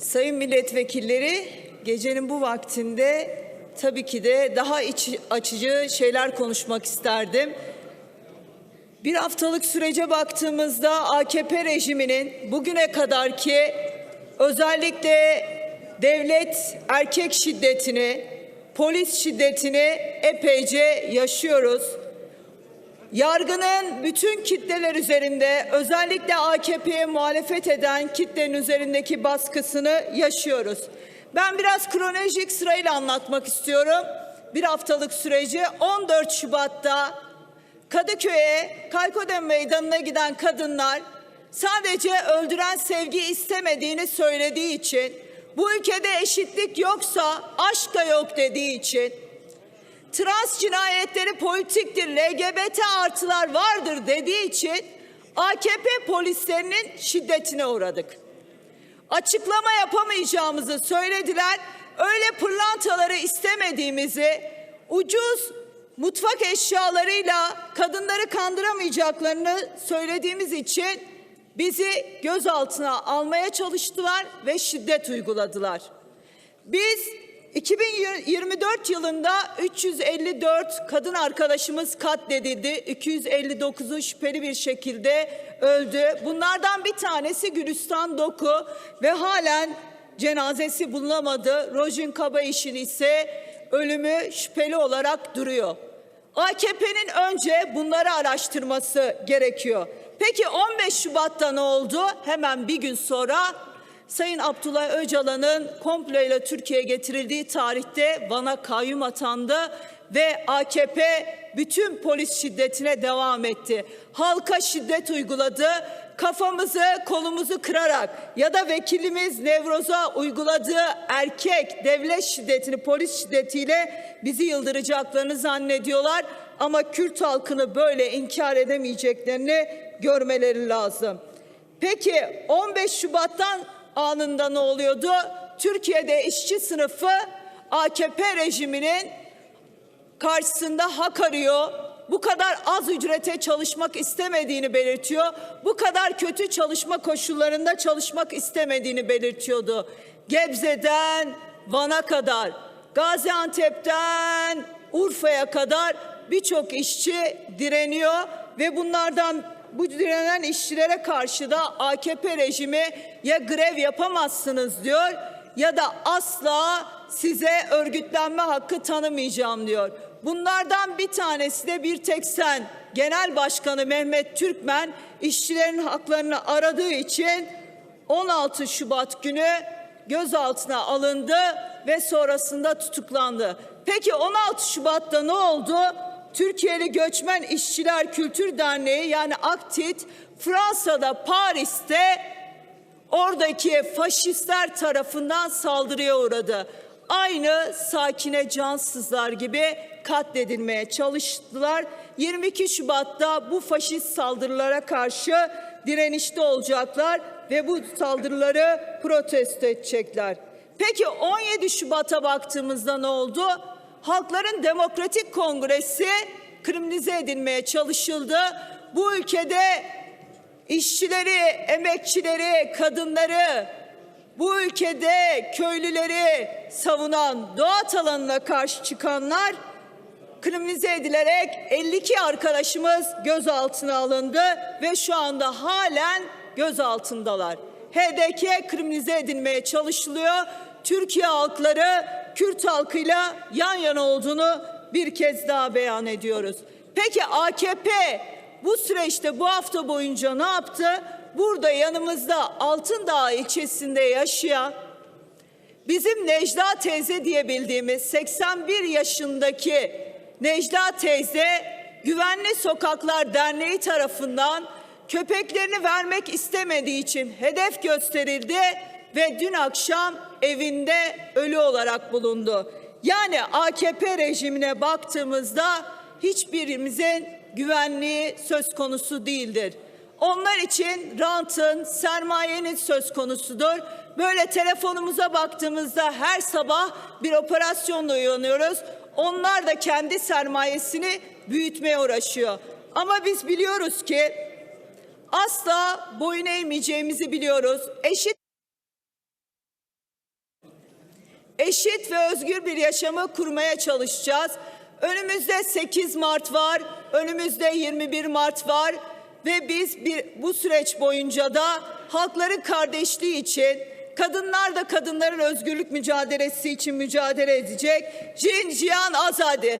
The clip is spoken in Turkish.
Sayın milletvekilleri, gecenin bu vaktinde tabii ki de daha iç açıcı şeyler konuşmak isterdim. Bir haftalık sürece baktığımızda AKP rejiminin bugüne kadar ki özellikle devlet erkek şiddetini, polis şiddetini epeyce yaşıyoruz. Yargının bütün kitleler üzerinde özellikle AKP'ye muhalefet eden kitlenin üzerindeki baskısını yaşıyoruz. Ben biraz kronolojik sırayla anlatmak istiyorum. Bir haftalık süreci 14 Şubat'ta Kadıköy'e Kaykodem Meydanı'na giden kadınlar sadece öldüren sevgi istemediğini söylediği için, bu ülkede eşitlik yoksa aşk da yok dediği için, trans cinayetleri politiktir, LGBT artılar vardır dediği için AKP polislerinin şiddetine uğradık. Açıklama yapamayacağımızı söylediler. Öyle pırlantaları istemediğimizi, ucuz mutfak eşyalarıyla kadınları kandıramayacaklarını söylediğimiz için bizi gözaltına almaya çalıştılar ve şiddet uyguladılar. Biz 2024 yılında 354 kadın arkadaşımız katledildi. 259'u şüpheli bir şekilde öldü. Bunlardan bir tanesi Gülistan Doku ve halen cenazesi bulunamadı. Rojin Kabayiş'in ise ölümü şüpheli olarak duruyor. AKP'nin önce bunları araştırması gerekiyor. Peki 15 Şubat'ta ne oldu? Hemen bir gün sonra Sayın Abdullah Öcalan'ın komployla Türkiye'ye getirildiği tarihte Van'a kayyum atandı ve AKP bütün polis şiddetine devam etti. Halka şiddet uyguladı. Kafamızı kolumuzu kırarak ya da vekilimiz Nevroz'a uyguladığı erkek devlet şiddetini polis şiddetiyle bizi yıldıracaklarını zannediyorlar. Ama Kürt halkını böyle inkar edemeyeceklerini görmeleri lazım. Peki 15 Şubat'tan anında ne oluyordu? Türkiye'de işçi sınıfı AKP rejiminin karşısında hak arıyor. Bu kadar az ücrete çalışmak istemediğini belirtiyor. Bu kadar kötü çalışma koşullarında çalışmak istemediğini belirtiyordu. Gebze'den Van'a kadar, Gaziantep'ten Urfa'ya kadar birçok işçi direniyor ve bunlardan bu direnen işçilere karşı da AKP rejimi ya grev yapamazsınız diyor ya da asla size örgütlenme hakkı tanımayacağım diyor. Bunlardan bir tanesi de bir tek sen Genel Başkanı Mehmet Türkmen işçilerin haklarını aradığı için 16 Şubat günü gözaltına alındı ve sonrasında tutuklandı. Peki 16 Şubat'ta ne oldu? Türkiye'li Göçmen İşçiler Kültür Derneği yani AKTİT Fransa'da Paris'te oradaki faşistler tarafından saldırıya uğradı. Aynı Sakine Cansızlar gibi katledilmeye çalıştılar. 22 Şubat'ta bu faşist saldırılara karşı direnişte olacaklar ve bu saldırıları protesto edecekler. Peki 17 Şubat'a baktığımızda ne oldu? Halkların Demokratik Kongresi kriminalize edilmeye çalışıldı. Bu ülkede işçileri, emekçileri, kadınları, bu ülkede köylüleri savunan Doğu alanına karşı çıkanlar kriminalize edilerek 52 arkadaşımız gözaltına alındı ve şu anda halen gözaltındalar. HDK kriminalize edilmeye çalışılıyor. Türkiye halkları Kürt halkıyla yan yana olduğunu bir kez daha beyan ediyoruz. Peki AKP bu süreçte bu hafta boyunca ne yaptı? Burada yanımızda Altındağ ilçesinde yaşayan bizim Necla teyze diye bildiğimiz 81 yaşındaki Necla teyze Güvenli Sokaklar Derneği tarafından köpeklerini vermek istemediği için hedef gösterildi ve dün akşam evinde ölü olarak bulundu. Yani AKP rejimine baktığımızda hiçbirimizin güvenliği söz konusu değildir. Onlar için rantın, sermayenin söz konusudur. Böyle telefonumuza baktığımızda her sabah bir operasyonla uyanıyoruz. Onlar da kendi sermayesini büyütmeye uğraşıyor. Ama biz biliyoruz ki asla boyun eğmeyeceğimizi biliyoruz. Eşit eşit ve özgür bir yaşamı kurmaya çalışacağız. Önümüzde 8 Mart var, önümüzde 21 Mart var ve biz bir, bu süreç boyunca da halkların kardeşliği için, kadınlar da kadınların özgürlük mücadelesi için mücadele edecek. Jin Jiyan Azadi.